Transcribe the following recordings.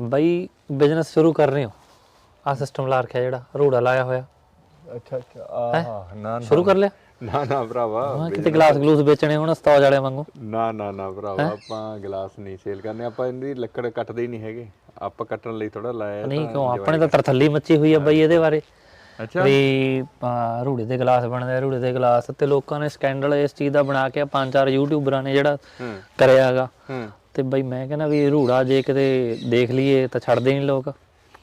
ਬਈ ਬਿਜ਼ਨਸ ਸ਼ੁਰੂ ਕਰ ਰਹੇ ਹੋ? ਆ ਸਿਸਟਮ ਲਾ ਰੱਖਿਆ ਜਿਹੜਾ ਰੂੜਾ ਲਾਇਆ ਹੋਇਆ। ਅੱਛਾ ਅੱਛਾ ਆਹ ਨਾ ਨਾ। ਸ਼ੁਰੂ ਕਰ ਲਿਆ? ਨਾ ਨਾ ਭਰਾਵਾ ਹਾਂ ਕਿਤੇ ਗਲਾਸ ਗਲੂਸ ਵੇਚਣੇ ਹੁਣ ਸਤੌਜ ਵਾਲਿਆਂ ਵਾਂਗੂ। ਨਾ ਨਾ ਨਾ ਭਰਾਵਾ ਆਪਾਂ ਗਲਾਸ ਨਹੀਂ ਸੇਲ ਕਰਨੇ ਆਪਾਂ ਇਹਦੀ ਲੱਕੜ ਕੱਟਦੇ ਹੀ ਨਹੀਂ ਹੈਗੇ। ਆਪਾਂ ਕੱਟਣ ਲਈ ਥੋੜਾ ਲਾਇਆ ਨਹੀਂ ਕਿਉਂ? ਆਪਣੇ ਤਾਂ ਤਰਥੱਲੀ ਮੱਚੀ ਹੋਈ ਆ ਬਈ ਇਹਦੇ ਬਾਰੇ। ਅੱਛਾ। ਵੀ ਰੂੜੇ ਦੇ ਗਲਾਸ ਬਣਦੇ ਆ, ਰੂੜੇ ਦੇ ਗਲਾਸ ਤੇ ਲੋਕਾਂ ਨੇ ਸਕੈਂਡਲ ਇਸ ਚੀਜ਼ ਦਾ ਬਣਾ ਕੇ ਪੰਜ ਚਾਰ ਯੂਟਿਊਬਰਾਂ ਨੇ ਜਿਹੜਾ ਕਰਿਆਗਾ ਤੇ ਬਈ ਮੈਂ ਕਹਿੰਦਾ ਵੀ ਰੂੜਾ ਜੇ ਕਿਤੇ ਦੇਖ ਲਈਏ ਤਾਂ ਛੱਡਦੇ ਨਹੀਂ ਲੋਕ।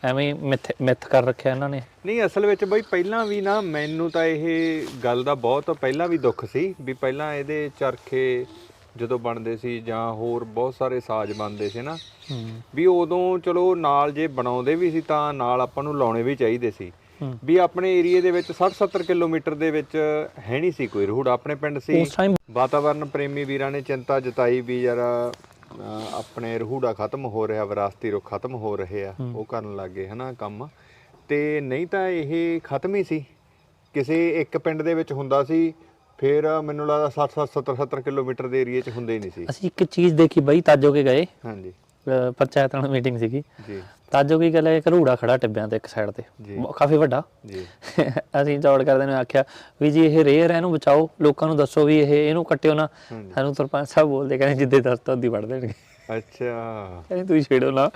ਐਵੇਂ ਮਿੱਥ ਮਿੱਥ ਕਰ ਰੱਖਿਆ ਇਹਨਾਂ ਨੇ। ਨਹੀਂ ਅਸਲ ਵਿੱਚ ਬਈ ਪਹਿਲਾਂ ਵੀ ਨਾ ਮੈਨੂੰ ਤਾਂ ਇਹ ਗੱਲ ਦਾ ਬਹੁਤ ਪਹਿਲਾਂ ਵੀ ਦੁੱਖ ਸੀ ਵੀ ਪਹਿਲਾਂ ਇਹਦੇ ਚਰਖੇ ਜਦੋਂ ਬਣਦੇ ਸੀ ਜਾਂ ਹੋਰ ਬਹੁਤ ਸਾਰੇ ਸਾਜ਼ ਬਣਦੇ ਸੀ ਨਾ ਵੀ ਉਦੋਂ ਚਲੋ ਨਾਲ ਜੇ ਬਣਾਉਂਦੇ ਵੀ ਸੀ ਤਾਂ ਨਾਲ ਆਪਾਂ ਨੂੰ ਲਾਉਣੇ ਵੀ ਚਾਹੀਦੇ ਸੀ। ਵੀ ਆਪਣੇ ਏਰੀਏ ਦੇ ਵਿੱਚ 60 70 ਕਿਲੋਮੀਟਰ ਦੇ ਵਿੱਚ ਹੈ ਨਹੀਂ ਸੀ ਕੋਈ ਰੂੜ। ਆਪਣੇ ਪਿੰਡ ਸੀ ਉਸ ਟਾਈਮ ਵਾਤਾਵਰਨ ਪ੍ਰੇਮੀ ਵੀਰਾਂ ਨੇ ਚਿੰਤਾ ਜਤਾਈ ਵੀ ਯਾਰ ਆਪਣੇ ਰਹੂੜਾ ਖਤਮ ਹੋ ਰਿਹਾ ਵਿਰਾਸਤੀ ਰੁੱਖ ਖਤਮ ਹੋ ਰਹੇ ਆ ਉਹ ਕਰਨ ਲੱਗੇ ਹਨਾ ਕੰਮ। ਤੇ ਨਹੀਂ ਤਾਂ ਇਹ ਖਤਮ ਹੀ ਸੀ। ਕਿਸੇ ਇੱਕ ਪਿੰਡ ਦੇ ਵਿੱਚ ਹੁੰਦਾ ਸੀ ਫਿਰ ਮੈਨੂੰ ਲੱਗਦਾ 60 70 70 ਕਿਲੋਮੀਟਰ ਦੇ ਏਰੀਏ 'ਚ ਹੁੰਦੇ ਹੀ ਨਹੀਂ ਸੀ। ਅਸੀਂ ਇੱਕ ਚੀਜ਼ ਦੇਖੀ ਬਈ ਤਾਜੋ ਕੇ ਗਏ। ਹਾਂਜੀ। ਅਹ ਪੰਚਾਇਤ ਨਾਲ ਮੀਟਿੰਗ ਸੀਗੀ। ਜੀ। ਤਾਜੋ ਕੀ ਗੱਲ ਹੈ ਇੱਕ ਰੂੜਾ ਖੜਾ ਟਿੱਬਿਆਂ ਤੇ ਇੱਕ ਸਾਈਡ ਤੇ। ਜੀ। ਬਹੁਤ- ਕਾਫੀ ਵੱਡਾ। ਜੀ। ਅਸੀਂ ਚੌੜ ਕਰਦੇ ਨੇ ਆਖਿਆ ਵੀ ਜੀ ਇਹ ਰੇਅਰ ਹੈ ਇਹਨੂੰ ਬਚਾਓ ਲੋਕਾਂ ਨੂੰ ਦੱਸੋ ਵੀ ਇਹ ਇਹਨੂੰ ਕੱਟਿਓ ਨਾ। ਸਾਨੂੰ ਸਰਪੰਚ ਸਾਹਿਬ ਬੋਲਦੇ ਕਹਿੰਦੇ ਜਿੱਦੇ ਦਸਤਾ ਉਦੀ ਵੜ ਦੇਣਗੇ। ਅੱਛਾ। ਕਹਿੰਦੇ ਤੁਸੀਂ ਛੇੜੋ ਨਾ।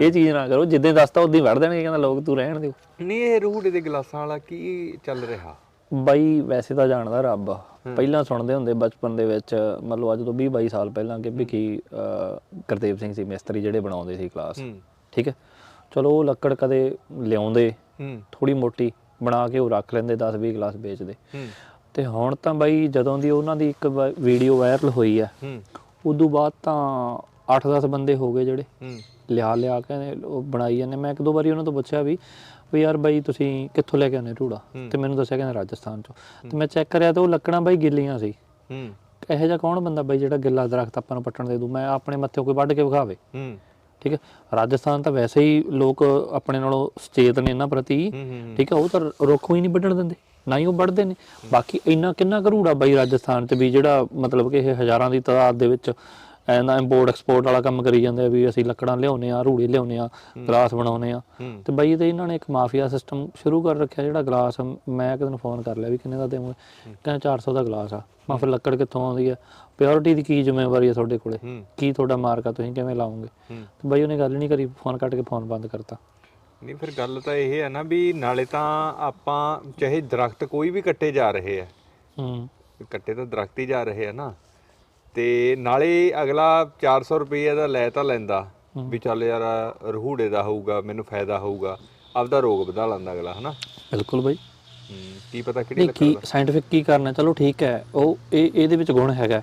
ਇਹ ਚੀਜ਼ ਨਾ ਕਰੋ ਜਿੱਦੇ ਦਸਤਾ ਉਦੀ ਵੜ ਦੇਣਗੇ ਕਹਿੰਦਾ ਲੋਕ ਤੂੰ ਰਹਿਣ ਦਿਓ। ਨਹੀਂ ਇਹ ਰੂੜੇ ਦੇ ਗਲਾਸਾਂ ਵਾਲਾ ਕੀ ਚੱਲ ਰਿਹਾ? ਬਾਈ ਵੈਸੇ ਤਾਂ ਜਾਣਦਾ ਰੱਬ। ਪਹਿਲਾਂ ਸੁਣਦੇ ਹੁੰਦੇ ਬਚਪਨ ਦੇ ਵਿੱਚ ਮਤਲਬ ਅੱਜ ਤੋਂ 20 22 ਸਾਲ ਪਹਿਲਾਂ ਕਿ ਭਿੱਖੀ ਅਹ, ਗੁਰਦੇਵ ਸਿੰਘ ਸੀ ਮਿਸਤਰੀ ਜਿਹੜੇ ਬਣਾਉਂਦੇ ਸੀ ਕਲਾਸ ਠੀਕ ਹੈ? ਚਲੋ ਉਹ ਲੱਕੜ ਕਦੇ ਲਿਆਉਂਦੇ ਥੋੜੀ ਮੋਟੀ ਬਣਾ ਕੇ ਉਹ ਰੱਖ ਲੈਂਦੇ 10 20 ਗਲਾਸ ਵੇਚਦੇ। ਤੇ ਹੁਣ ਤਾਂ ਬਾਈ ਜਦੋਂ ਦੀ ਉਹਨਾਂ ਦੀ ਇੱਕ ਵੀਡੀਓ ਵਾਇਰਲ ਹੋਈ ਆ ਉਦੋਂ ਬਾਅਦ ਤਾਂ 8-10 ਬੰਦੇ ਹੋ ਗਏ ਜਿਹੜੇ। ਲਿਆ ਲਿਆ ਕੇ ਉਹ ਬਣਾਈ ਜਾਂਦੇ। ਮੈਂ ਇੱਕ ਦੋ ਵਾਰੀ ਉਹਨਾਂ ਤੋਂ ਪੁੱਛਿਆ ਵੀ ਵੀ ਯਾਰ ਬਾਈ ਤੁਸੀਂ ਕਿੱਥੋਂ ਲੈ ਕੇ ਆਉਂਦੇ ਰੂੜਾ ਤੇ ਮੈਨੂੰ ਦੱਸਿਆ ਕਹਿੰਦੇ ਰਾਜਸਥਾਨ ਚੋਂ। ਤੇ ਮੈਂ ਚੈੱਕ ਕਰਿਆ ਤੇ ਉਹ ਲੱਕੜਾਂ ਬਾਈ ਗਿੱਲੀਆਂ ਸੀ। ਹੂੰ। ਇਹੋ ਜਿਹਾ ਕੌਣ ਬੰਦਾ ਬਾਈ ਜਿਹੜਾ ਗਿੱਲਾ ਦਰਖਤ ਆਪਾਂ ਨੂੰ ਪੱਟਣ ਦੇ ਦੂ? ਮੈਂ ਆਪਣੇ ਮੱਥੇ ਕੋਈ ਵੱਢ ਕੇ ਵਿਖਾਵੇ। ਹੂੰ। ਠੀਕ ਹੈ? ਰਾਜਸਥਾਨ ਤਾਂ ਵੈਸੇ ਹੀ ਲੋਕ ਆਪਣੇ ਨਾਲੋਂ ਸੁਚੇਤ ਨੇ ਇਹਨਾਂ ਪ੍ਰਤੀ। ਠੀਕ ਹੈ? ਉਹ ਤਾਂ ਰੁੱਖ ਹੀ ਨਹੀਂ ਵੱਢਣ ਦਿੰਦੇ ਨਾ ਹੀ ਉਹ ਵੱਢਦੇ ਨੇ। ਬਾਕੀ ਇੰਨਾ ਕਿੰਨਾ ਕਰੂੜਾ ਬਾਈ ਰਾਜਸਥਾਨ ਚ ਵੀ ਜਿਹੜਾ ਮਤਲਬ ਕਿ ਇਹ ਹਜ਼ਾਰਾਂ ਦੀ ਤਾਦਾਦ ਦੇ ਵਿੱਚ ਐਨਾ ਇੰਪੋਰਟ ਐਕਸਪੋਰਟ ਵਾਲਾ ਕੰਮ ਕਰੀ ਜਾਂਦੇ ਆ ਵੀ ਅਸੀਂ ਲੱਕੜਾਂ ਲਿਆਉਨੇ ਆ ਰੂੜੇ ਲਿਆਉਨੇ ਆ ਗਲਾਸ ਬਣਾਉਨੇ ਆ ਤੇ ਬਾਈ ਤੇ ਇਹਨਾਂ ਨੇ ਇੱਕ ਮਾਫੀਆ ਸਿਸਟਮ ਸ਼ੁਰੂ ਕਰ ਰੱਖਿਆ ਜਿਹੜਾ ਗਲਾਸ ਮੈਂ ਇੱਕ ਦਿਨ ਫੋਨ ਕਰ ਲਿਆ ਵੀ ਕਿੰਨੇ ਦਾ ਦੇਵੋਗੇ ਕਹਿੰਦਾ 400 ਦਾ ਗਲਾਸ ਆ। ਮੈਂ ਫਿਰ ਲੱਕੜ ਕਿੱਥੋਂ ਆਉਂਦੀ ਆ? ਪਿਓਰਿਟੀ ਦੀ ਕੀ ਜ਼ਿੰਮੇਵਾਰੀ ਆ ਤੁਹਾਡੇ ਕੋਲੇ? ਕੀ ਤੁਹਾਡਾ ਮਾਰਕ ਤੁਸੀਂ ਕਿਵੇਂ ਲਾਓਗੇ? ਹੂੰ। ਤੇ ਬਾਈ ਉਹਨੇ ਗੱਲ ਨਹੀਂ ਕਰੀ ਫੋਨ ਕੱਟ ਕੇ ਫੋਨ ਬੰਦ ਕਰਤਾ। ਨਹੀਂ ਫਿਰ ਗੱਲ ਤਾਂ ਇਹ ਹੈ ਨਾ ਵੀ ਨਾਲੇ ਤਾਂ ਆਪਾਂ ਚਾਹੇ ਦਰਖਤ ਕੋਈ ਵੀ ਕੱਟੇ ਜਾ ਰਹੇ ਆ। ਹੂੰ। ਕੱਟੇ ਤਾਂ ਦਰਖਤ ਹੀ ਜਾ ਰਹੇ ਆ ਨਾ। ਤੇ ਨਾਲੇ ਅਗਲਾ 400 ਰੁਪਏ ਦਾ ਲੈ ਤਾਂ ਲੈਂਦਾ ਵੀ ਚੱਲ ਯਾਰ ਰਹੂੜੇ ਦਾ ਹੋਊਗਾ ਮੈਨੂੰ ਫਾਇਦਾ ਹੋਊਗਾ ਆਪਦਾ ਰੋਗ ਵਧਾ ਲੈਂਦਾ ਅਗਲਾ ਹਨਾ? ਬਿਲਕੁਲ ਬਾਈ। ਕੀ ਪਤਾ ਕਿਹੜੀ ਲੱਕੜ ਕੀ ਸਾਇੰਟਿਫਿਕ ਕੀ ਕਰਨਾ ਚਲੋ ਠੀਕ ਹੈ ਉਹ ਇਹ ਇਹਦੇ ਵਿੱਚ ਗੁਣ ਹੈਗਾ।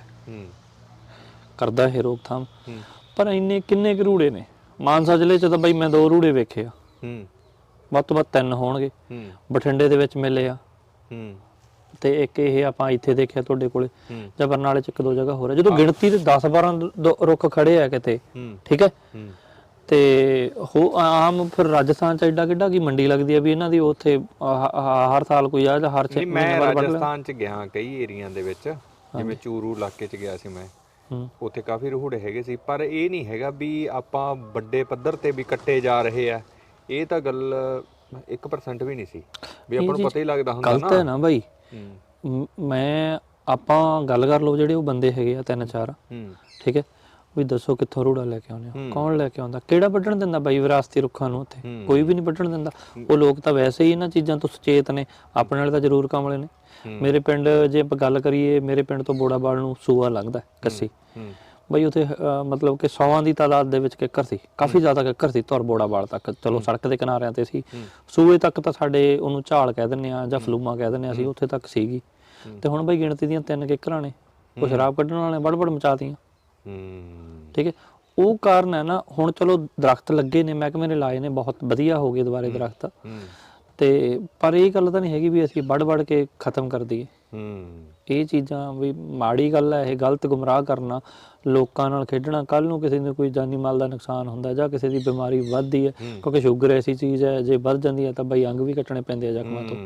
ਕਰਦਾ ਹੈ ਰੋਕਥਾਮ। ਪਰ ਇੰਨੇ ਕਿੰਨੇ ਕੁ ਰੂੜੇ ਨੇ? ਮਾਨਸਾ ਜ਼ਿਲ੍ਹੇ ਚ ਤਾਂ ਬਾਈ ਮੈਂ ਦੋ ਰੂੜੇ ਵੇਖੇ ਆ। ਹੂੰ। ਵੱਧ ਤੋਂ ਵੱਧ ਤਿੰਨ ਹੋਣਗੇ। ਹੂੰ। ਬਠਿੰਡੇ ਦੇ ਵਿੱਚ ਮਿਲੇ ਆ। ਹੂੰ। ਤੇ ਇੱਕ ਇਹ ਆਪਾਂ ਇੱਥੇ ਦੇਖਿਆ ਤੁਹਾਡੇ ਕੋਲੇ ਹੂੰ। ਜਾਂ ਬਰਨਾਲੇ ਚ ਇੱਕ ਦੋ ਜਗ੍ਹਾ ਹੋ ਰਿਹਾ ਜਦੋਂ ਗਿਣਤੀ ਦੇ 10 12 ਰੁੱਖ ਖੜੇ ਆ ਕਿਤੇ ਹੂੰ। ਠੀਕ ਹੈ? ਹੂੰ। ਤੇ ਹੋ ਆਮ ਫਿਰ ਰਾਜਸਥਾਨ ਚ ਐਡਾ ਕਿੱਡਾ ਕੀ ਮੰਡੀ ਲੱਗਦੀ ਆ ਵੀ ਇਹਨਾਂ ਦੀ ਉੱਥੇ ਹਰ ਸਾਲ ਕੋਈ ਆ ਜਾਂ ਹਰ ਛੇ ਮਹੀਨੇ ਬਾਅਦ। ਰਾਜਸਥਾਨ ਚ ਗਿਆ ਕਈ ਏਰੀਆ ਦੇ ਵਿੱਚ ਜਿਵੇਂ ਚੂਰੂ ਇਲਾਕੇ ਚ ਗਿਆ ਸੀ ਮੈਂ। ਹੂੰ। ਉੱਥੇ ਕਾਫੀ ਰਹੂੜੇ ਹੈਗੇ ਸੀ ਪਰ ਇਹ ਨਹੀਂ ਹੈਗਾ ਵੀ ਆਪਾਂ ਵੱਡੇ ਪੱਧਰ ਤੇ ਵੀ ਕੱਟੇ ਜਾ ਰਹੇ ਆ। ਇਹ ਤਾਂ ਗੱਲ 1% ਵੀ ਨਹੀਂ ਸੀ। ਵੀ ਆਪਾਂ ਨੂੰ ਪਤਾ ਹੀ ਲੱਗਦਾ ਹੁੰਦਾ ਗਲਤ ਨਾ ਹੈ ਨਾ। ਬਾਈ। ਹੂੰ ਮ- ਮੈਂ ਆਪਾਂ ਗੱਲ ਕਰ ਲਓ ਜਿਹੜੇ ਉਹ ਬੰਦੇ ਹੈਗੇ ਆ ਤਿੰਨ ਚਾਰ। ਹੂੰ। ਠੀਕ ਹੈ? ਵੀ ਦੱਸੋ ਕਿੱਥੋਂ ਰੂੜਾ ਲੈ ਕੇ ਆਉਂਦੇ ਹੋ? ਕੌਣ ਲੈ ਕੇ ਆਉਂਦਾ? ਕਿਹੜਾ ਵੱਢਣ ਦਿੰਦਾ ਬਾਈ ਵਿਰਾਸਤੀ ਰੁੱਖਾਂ ਨੂੰ ਉੱਥੇ। ਕੋਈ ਵੀ ਨਹੀਂ ਵੱਢਣ ਦਿੰਦਾ। ਉਹ ਲੋਕ ਤਾਂ ਵੈਸੇ ਹੀ ਇਹਨਾਂ ਚੀਜ਼ਾਂ ਤੋਂ ਸੁਚੇਤ ਨੇ। ਆਪਣੇ ਨਾਲ ਤਾਂ ਜ਼ਰੂਰ ਕਮਲੇ ਨੇ। ਮੇਰੇ ਪਿੰਡ ਜੇ ਆਪਾਂ ਗੱਲ ਕਰੀਏ ਮੇਰੇ ਪਿੰਡ ਤੋਂ ਬੋੜਾਬਾਲ ਨੂੰ ਸੂਆ ਲੰਘਦਾ ਹੈ, ਕੱਸੀ। ਹੂੰ। ਬਈ ਉਥੇ ਮਤਲਬ ਕਿ ਸੌਵਾਂ ਦੀ ਤਾਦਾਦ ਦੇ ਵਿੱਚ ਕਿੱਕਰ ਸੀ। ਕਾਫੀ ਜ਼ਿਆਦਾ ਕਿੱਕਰ ਸੀ ਧੁਰ ਬੋੜਾਬਾਲ ਤੱਕ। ਚਲੋ ਸੜਕ ਦੇ ਕਿਨਾਰਿਆਂ ਤੇ ਸੀ। ਸੂਏ ਤੱਕ ਤਾਂ ਸਾਡੇ ਉਹਨੂੰ ਝਾਲ ਕਹਿ ਦਿੰਨੇ ਆ ਜਾਂ ਫਲੂਮਾ ਕਹਿ ਦਿੰਨੇ ਆ ਅਸੀਂ ਉੱਥੇ ਤੱਕ ਸੀਗੀ। ਤੇ ਹੁਣ ਬਈ ਗਿਣਤੀ ਦੀਆਂ ਤਿੰਨ ਕਿੱਕਰਾਂ ਨੇ। ਉਹ ਸ਼ਰਾਬ ਕੱਢਣ ਵਾਲੇ ਬੜਬੜ ਮਚਾਤੀਆਂ। ਹੂੰ। ਠੀਕ ਹੈ? ਉਹ ਕਾਰਨ ਹੈ ਨਾ ਹੁਣ ਚਲੋ ਦਰਖਤ ਲੱਗੇ ਨੇ ਮਹਿਕਮੇ ਨੇ ਲਾਏ ਨੇ ਬਹੁਤ ਵਧੀਆ ਹੋ ਗਏ ਦੁਬਾਰੇ ਦਰਖਤ। ਤੇ ਪਰ ਇਹ ਗੱਲ ਤਾਂ ਨਹੀਂ ਹੈਗੀ ਵੀ ਅਸੀਂ ਵੜ ਵੜ ਕੇ ਖਤਮ ਕਰ ਦਈਏ। ਹੂੰ। ਇਹ ਚੀਜ਼ਾਂ ਵੀ ਮਾੜੀ ਗੱਲ ਹੈ ਇਹ ਗਲਤ ਗੁੰਮਰਾਹ ਕਰਨਾ ਲੋਕਾਂ ਨਾਲ ਖੇਡਣਾ ਕੱਲ ਨੂੰ ਕਿਸੇ ਨੂੰ ਕੋਈ ਜਾਨੀ ਮਾਲ ਦਾ ਨੁਕਸਾਨ ਹੁੰਦਾ ਜਾਂ ਕਿਸੇ ਦੀ ਬਿਮਾਰੀ ਵੱਧਦੀ ਹੈ। ਕਿਉਂਕਿ ਸ਼ੂਗਰ ਐਸੀ ਚੀਜ਼ ਹੈ ਜੇ ਵੱਧ ਜਾਂਦੀ ਹੈ ਤਾਂ ਬਈ ਅੰਗ ਵੀ ਕੱਟਣੇ ਪੈਂਦੇ ਆ ਜ਼ਖਮਾਂ ਤੋਂ।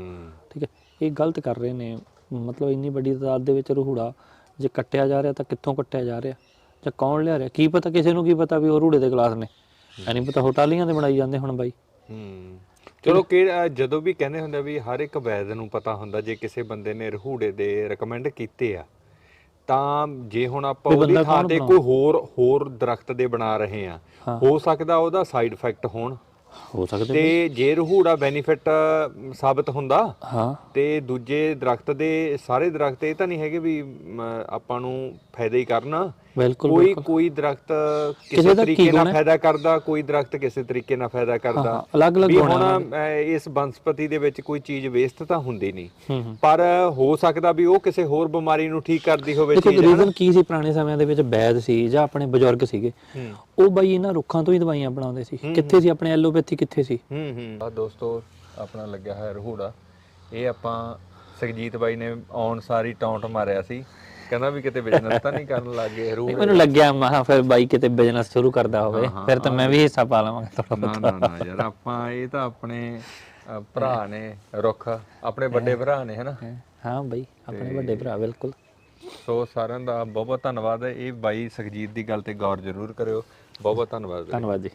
ਠੀਕ ਹੈ ਇਹ ਗਲਤ ਕਰ ਰਹੇ ਨੇ ਮਤਲਬ ਇੰਨੀ ਵੱਡੀ ਤਾਦਾਦ ਦੇ ਵਿੱਚ ਰੂੜਾ ਜੇ ਕੱਟਿਆ ਜਾ ਰਿਹਾ ਤਾਂ ਕਿੱਥੋਂ ਕੱਟਿਆ ਜਾ ਰਿਹਾ? ਜਾਂ ਕੌਣ ਲਿਆ ਰਿਹਾ? ਕੀ ਪਤਾ ਕਿਸੇ ਨੂੰ ਕੀ ਪਤਾ ਵੀ ਉਹ ਰੂੜੇ ਦੇ ਗਲਾਸ ਨੇ। ਐ ਨਹੀਂ ਪਤਾ ਹੋਟਾਲੀਆਂ ਦੇ ਬਣਾਈ ਜਾਂਦੇ ਹੁਣ ਬਾਈ। ਹੂੰ। ਚਲੋ ਕਿ ਜਦੋਂ ਵੀ ਕਹਿੰਦੇ ਹੁੰਦੇ ਆ ਵੀ ਹਰ ਇੱਕ ਵੈਦ ਨੂੰ ਪਤਾ ਹੁੰਦਾ ਜੇ ਕਿਸੇ ਬੰਦੇ ਨੇ ਰਹੂੜੇ ਦੇ ਰეკਮੈਂਡ ਕੀਤੇ ਆ ਤਾਂ ਜੇ ਹੁਣ ਆਪਾਂ ਵੀ ਉਹਦੀ ਬੰਦਾ ਥਾਂ ਕੌਣ ਤੇ ਕੋਈ ਹੋਰ ਹੋਰ ਦਰਖਤ ਦੇ ਬਣਾ ਰਹੇ ਆ ਹਾਂ। ਹੋ ਸਕਦਾ ਉਹਦਾ ਸਾਈਡ ਇਫੈਕਟ ਹੋਣ ਹੋ ਸਕਦੇ ਤੇ ਜੇ ਰਹੂੜਾ ਬੈਨੀਫਿਟ ਸਾਬਤ ਹੁੰਦਾ ਹਾਂ। ਤੇ ਦੂਜੇ ਦਰਖਤ ਦੇ ਸਾਰੇ ਦਰਖਤ ਇਹ ਤਾਂ ਨਹੀਂ ਹੈਗੇ ਵੀ ਮ, ਆਪਾਂ ਨੂੰ ਫਾਇਦਾ ਹੀ ਕਰਨਾ। ਬਿਲਕੁਲ ਕੋਈ ਕੋਈ ਦਰਖਤ ਕਿਸੇ ਕਿਸੇ ਦਾ ਤਰੀਕੇ ਨਾਲ ਹੈ? ਫਾਇਦਾ ਕਰਦਾ ਕੋਈ ਦਰਖਤ ਕਿਸੇ ਤਰੀਕੇ ਨਾਲ ਫਾਇਦਾ ਕਰਦਾ। ਹਾਂ, ਅਲੱਗ-ਅਲੱਗ ਵੀ ਗੁਣ ਹੈ ਹੁਣ ਅ, ਇਸ ਬਨਸਪਤੀ ਦੇ ਵਿੱਚ ਕੋਈ ਚੀਜ਼ ਵੇਸਟ ਤਾਂ ਹੁੰਦੀ ਨਹੀਂ। ਹੂੰ ਹੂੰ। ਪਰ ਹੋ ਸਕਦਾ ਵੀ ਉਹ ਕਿਸੇ ਹੋਰ ਬਿਮਾਰੀ ਨੂੰ ਠੀਕ ਕਰਦੀ ਹੋਵੇ ਦੇਖੋ ਚੀਜ਼ ਰੀਜ਼ਨ ਕੀ ਸੀ ਪੁਰਾਣੇ ਸਮਿਆਂ ਦੇ ਵਿੱਚ ਵੈਦ ਸੀ ਜਾਂ ਆਪਣੇ ਬਜ਼ੁਰਗ ਸੀਗੇ। ਹੂੰ। ਉਹ ਬਾਈ ਇਹਨਾਂ ਰੁੱਖਾਂ ਤੋਂ ਹੀ ਦਵਾਈਆਂ ਬਣਾਉਂਦੇ ਸੀ। ਕਿੱਥੇ ਸੀ ਆਪਣੇ ਐਲੋਪੈਥੀ ਕਿੱਥੇ ਸੀ? ਹੂੰ ਹੂੰ। ਆ ਦੋਸਤੋ ਆਪਣਾ ਲੱਗਿਆ ਹੋਇਆ ਰਹੂੜਾ ਇਹ ਆਪਾਂ ਸੁਖਜੀਤ ਬਾਈ ਨੇ ਆਉਣ ਸਾਰੀ ਟੌਂਟ ਮਾਰਿਆ ਸੀ। ਕਹਿੰਦਾ ਵੀ ਕਿਤੇ ਬਿਜ਼ਨਸ ਤਾਂ ਨਹੀਂ ਕਰਨ ਲੱਗੇ ਰਹੂੜੇ ਮੈਨੂੰ ਲੱਗਿਆ ਮਹਾ ਫਿਰ ਬਾਈ ਕਿਤੇ ਬਿਜ਼ਨਸ ਸ਼ੁਰੂ ਕਰਦਾ ਹੋਵੇ। ਹਾਂ, ਫਿਰ ਤਾਂ ਮੈਂ ਵੀ ਹਿੱਸਾ ਪਾ ਲਵਾਂਗਾ ਥੋੜਾ ਨਾ ਨਾ ਨਾ ਯਾਰ ਆਪਾਂ ਇਹ ਤਾਂ ਆਪਣੇ ਭਰਾ ਨੇ ਰੁੱਖ। ਆਪਣੇ ਵੱਡੇ ਭਰਾ ਨੇ ਹਨਾ? ਹਾਂ ਬਾਈ ਆਪਣੇ ਵੱਡੇ ਭਰਾ ਬਿਲਕੁਲ। ਸੋ ਸਾਰਿਆਂ ਦਾ ਬਹੁਤ ਬਹੁਤ ਧੰਨਵਾਦ। ਇਹ ਬਾਈ ਸੁਖਜੀਤ ਦੀ ਗੱਲ ਤੇ ਗੌਰ ਜ਼ਰੂਰ ਕਰਿਓ। ਬਹੁਤ ਬਹੁਤ ਧੰਨਵਾਦ। ਧੰਨਵਾਦ ਜੀ।